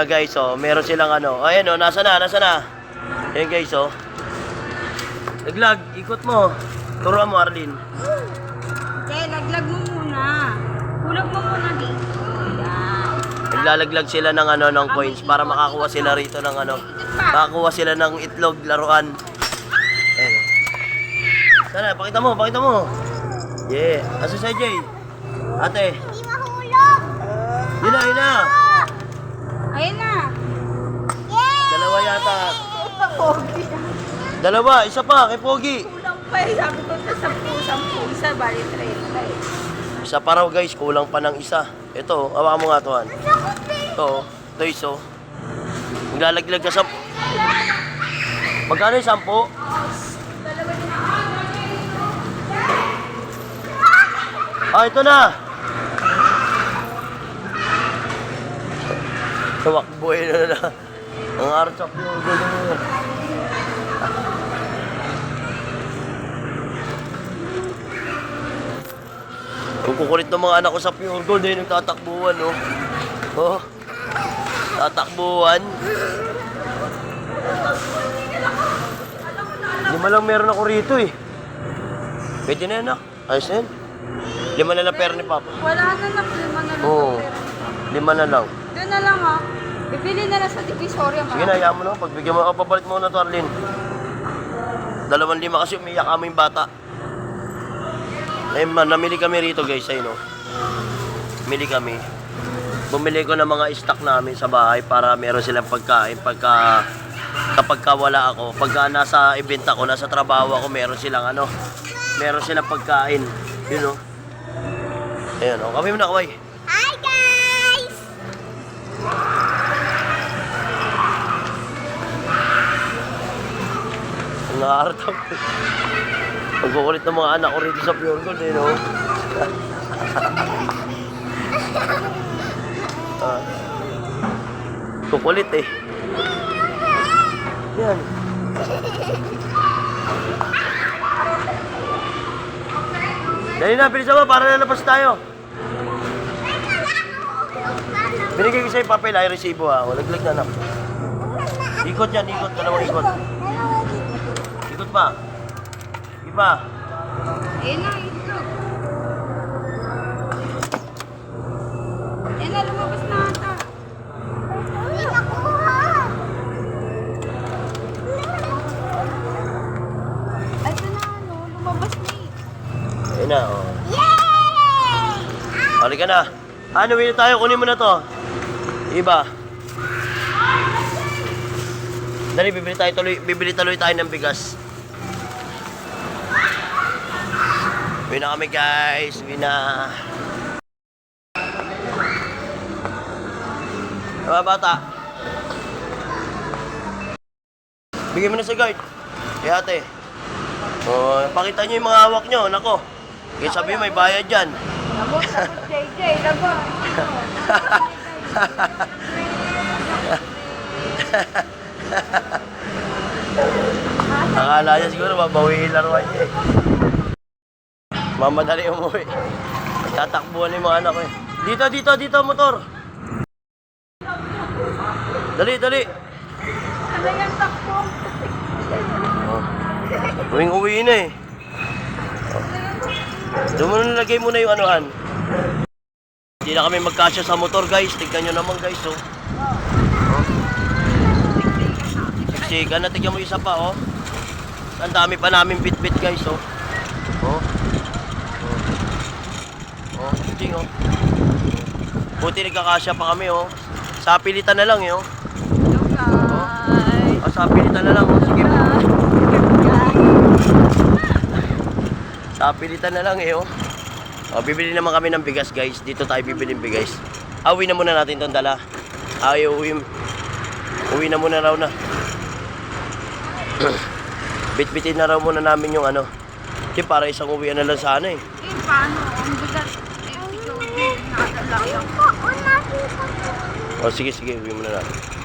Guys, oh, meron silang ano. Ayan, oh, nasa na, nasa na. Ayan, guys, oh. Naglag, ikot mo. Turuan mo, Arlene. Okay, laglag mo muna. Hulog mo muna dito. Naglalaglag sila ng ano ng coins para makakuha sila rito ng ano. Makakuha sila ng itlog laruan. Ayan. oh. Sana, pakita mo, pakita mo. Yeah. Asa si Jay? Ate. Hindi mahulog. Yun na, yun na. Ayun na. Dalawa yata. Pogi. Dalawa, isa pa, kay Pogi. Kulang pa eh. Sabi ko sa sampu, sampu. Isa, bali 30 eh. Isa pa raw guys, kulang pa ng isa. Ito, hawakan mo nga to, Han. Ito, ito iso. Maglalaglag ka sa... Magkano yung sampo? Ah, ito na! Tumakboy na na. Ang archap yung gulo mo. Kung kukulit ng mga anak ko sa pure gold, eh, nagtatakbuhan, no? Oh. Tatakbuhan. Lima lang meron ako rito, eh. Pwede na yan, anak. Ayos na yan. Lima na lang pera ni Papa. Wala na lang. Lima na lang. Oo. Lima na lang. Doon na lang ha. Bibili na lang sa Divisoria. Sige na, hayaan mo na. Pagbigyan mo, oh, papalit mo na to, Arlene. Dalawang lima kasi umiyak kami yung bata. Eh, man, namili kami rito, guys, ayun, no. Mili kami. Bumili ko ng mga stock namin sa bahay para meron silang pagkain pagka kapag ka wala ako. Pagka nasa event ako, nasa trabaho ako, meron silang ano, meron silang pagkain. Yun, no. Ayun, no. Kami mo na, kaway. Hi guys! Nangarap. Ang kukulit ng mga anak ko rito sa Pure Gold, eh, no? ah. Kukulit, eh. Yan. Dali na, bilisan mo para lalabas tayo. Binigay ko sa'yo papel, ay resibo ha. O, laglag na anak. Ikot yan, ikot. Dalawang ikot. Ikot pa. Iba. Ayun na, itlog. Ayun na, lumabas na ata. Hindi nakuha. Ito na, ano, lumabas na eh. Ayun na, oh. Yay! Halika na. Ano, win tayo. Kunin mo na to. Iba. Dali, bibili tayo tuloy, bibili tuloy tayo ng bigas. Uwi na kami guys. Uwi na. Mga bata. Bigyan mo na sa guard. Kaya ate. Oh, pakita nyo yung mga hawak nyo. Nako. Kaya sabi may bayad. Labot, labot, JJ, labot. Akala niya siguro babawiin laruan niya eh. Mamadali umuwi. Tatakbuhan yung mga anak ko eh. Dito, dito, dito, motor. Dali, dali. Ano yung takbo? Oh. Uwing uwi na eh. Oh. Doon mo na nilagay muna yung anuhan. Hindi na kami magkasya sa motor guys. Tignan nyo naman guys oh. oh. Siksikan na tignan mo isa pa oh. Ang dami pa namin bit-bit guys oh. Oh. Oh. Oh, ching oh. Buti nagkakasya pa kami oh. Sa pilitan na lang eh oh. Hello guys. Oh, sa pilitan na lang oh. Sige po. Sa pilitan na lang eh, oh. Oh. bibili naman kami ng bigas, guys. Dito tayo bibili ng bigas. Awi na muna natin itong dala. Ay, uwi. Uwi na muna raw na. Bitbitin na raw muna namin yung ano. Kasi para isang uwi na lang sana eh. Eh, paano? Ang bigat. Eh, si Jojo, nakadala yung... O sige, sige, uwi muna natin.